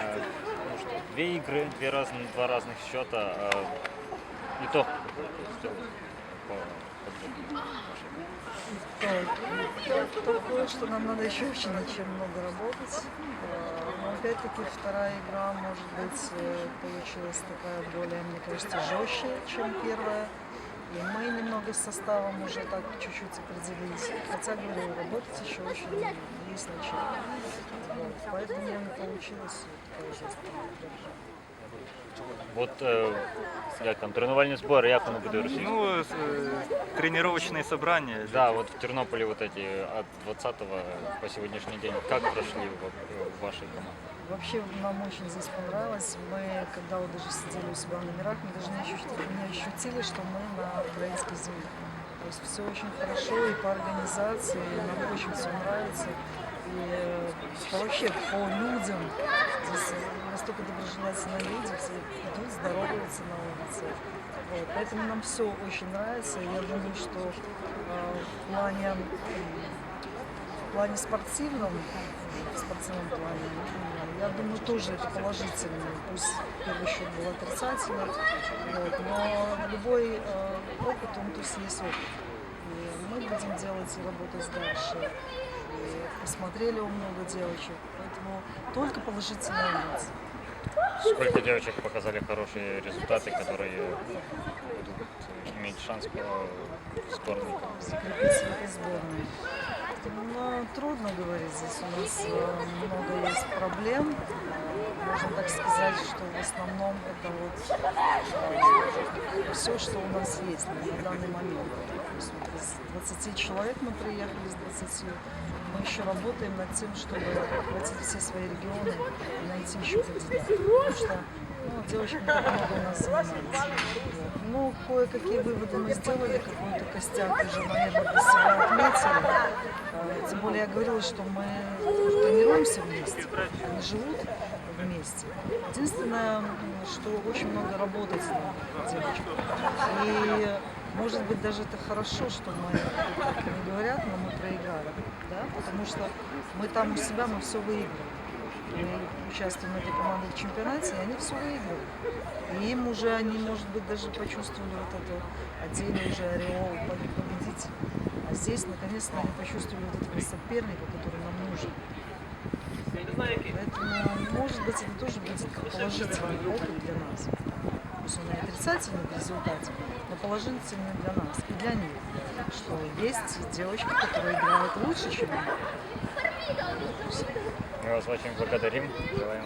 Э, ну что, две игры, две разные, два разных счета. э, и то То- Такое, что нам надо еще очень над чем много работать. Э, Но опять-таки вторая игра, может быть, э, получилась такая более, мне кажется, жестче, чем первая. И мы немного с составом уже так чуть-чуть определились. Хотя, говорю, работать еще очень есть над. Вот. Поэтому не получилось такая жесткая. От е, як там тренувальні збори, як воно буде російською? Ну, с- э, тренировочные собрания. Да, вот в Тернополе вот эти от 20 по сегодняшний день, как прошли в, в вашей команде? Вообще нам очень здесь понравилось. Мы, когда вот даже сидели у себя в номерах, мы даже не ощутили, не ощутили что мы на украинской земле. То есть все очень хорошо и по организации, и нам очень все нравится. И вообще по людям, здесь настолько доброжелательные люди, все идут, здороваются на улице. Вот, поэтому нам все очень нравится. Я думаю, что э, в плане в плане спортивном, в спортивном плане, м, я думаю, тоже это положительно. Пусть первый счет был отрицательный, вот, но любой э, опыт, он то есть есть опыт. И мы будем делать и работать дальше. И посмотрели у много девочек, поэтому только положительные эмоции. Сколько девочек показали хорошие результаты, которые будут иметь шанс по этой сборной. Ну, трудно говорить, здесь у нас э, много есть проблем. Э, Можно так сказать, что в основном это вот все, что у нас есть на данный момент. То есть вот из 20 человек мы приехали, из 20. Мы еще работаем над тем, чтобы охватить все свои регионы и найти еще кандидатов. Потому что ну, девочкам так много у нас. Ну, кое-какие выводы мы сделали, какой-то костяк уже, наверное, для себя отметили. А, Тем более я говорила, что мы тренируемся вместе, они живут вместе. Единственное, что очень много работать девочкам. И может быть даже это хорошо, что мы, как они говорят, но мы проиграли. Да? Потому что мы там у себя, мы все выиграли. Мы участвуем в этой команде в чемпионате, и они все выигрывают. И им уже они, может быть, даже почувствовали вот эту отдельный уже ореол побе- победителя. А здесь, наконец-то, они почувствовали вот этого соперника, который нам нужен. Поэтому, может быть, это тоже будет положительный опыт для нас. Пусть он отрицательный в результате, но положительный для нас и для них. Что есть девочки, которые играют лучше, чем мы. Мы вас очень благодарим. Желаем